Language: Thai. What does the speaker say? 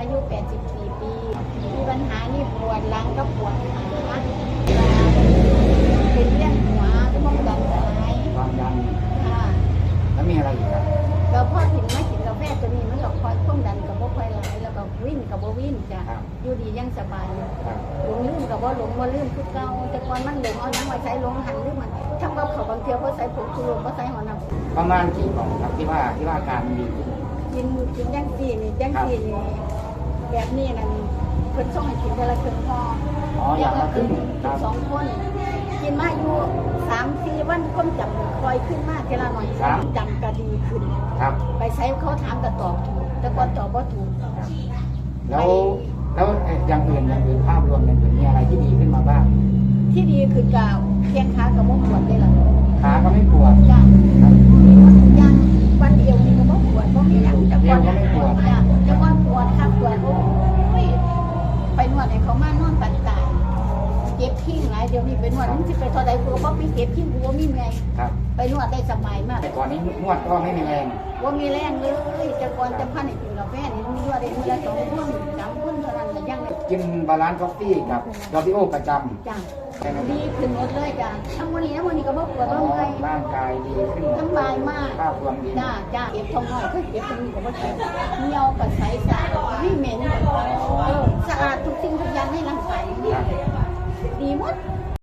อายุ 84 ปี มีปัญหานี่ปวดหลังก็ปวดขาเป็นเรื่องหัวสมองดันสลายความดันค่ะแล้วมีอะไรอีกครับแล้วพอถึงมากินกาแฟตัวนี้มันก็คอยความดันกับบ่ค่อยไหลแล้วก็วิ่งกับบ่วิ่งจ้ะครับอยู่ดียังสบายอยู่ครับหลงลืมกับว่าหลงว่าลืมคือเก่าแต่ก่อนมันหลงเอายังไว้ใช้หลงหันลืมมันทำกับเขาวบางเทียวก็ใส่ผงชูรสก็ใส่หัวน้ำประมาณกี่กล่องครับที่ว่าที่ว่าอาการดีขึ้นกินกินย่างซีนี่ย่างซีนี่ แบบนี้นั่นเพิ่นส่งให้กินแต่ละครึ่งพออ๋ออย่างละครึ่งกิครันบสองคน กินมาอยู่สามสี่วันความจำคอยขึ้นมากทีละหน่อยจำก็ดีขึ้น ครับ ไปใช้เขาถามก็ตอบถูก แต่ก่อนตอบว่าถูก แล้วแล้วอย่างอื่นอย่างอื่นภาพรวมอย่างอื่นมีอะไรที่ดีขึ้นมาบ้างที่ดีคือกาวเพียงขากับว่าปวดได้ละขาก็ไม่ปวดจ้าครับยังวันเดียวนี่ก็บ่ปวดบ่มีหยังแต่ก่อนเดียวก็ไม่ปวด จ้ะแต่ก่อนปวดข้างปวดโอ้ยไปนวดให้เขามานอนปันตายเจ็บทิ้งหลาย เดี๋ยวนี้ไปนวดมันสิไปเท่าใดกูก็บ่มีเจ็บทิ้งกูบ่มีเมื่อยครับไปนวดได้สบายมาก แต่ก่อนนี้นวดก็ไม่มีแรงว่ามีแรงเลยแต่ก่อนจะพันให้กินกาแฟนี่มีนวดได้มื้อละสองคนสามคนเท่านั้นก็ยังเลยกินบาลานซ์กาแฟกับดอบิโอประจจ้ะำใช่ไหมครับดีขึ้นหมดเลยจ้ะทั้งวันนี้ทั้งวันนี้ก็บ่ปวดอ๋บ่อเมื่อยร่างกายดีขึ้นสบายมากภาพรวมดีจ้าจ้าเก็บทองน้อยก็เก็บตรงนี้ก็บ่เก็บเหนียวก็ใสสะอาดไม่เหม็น anyone?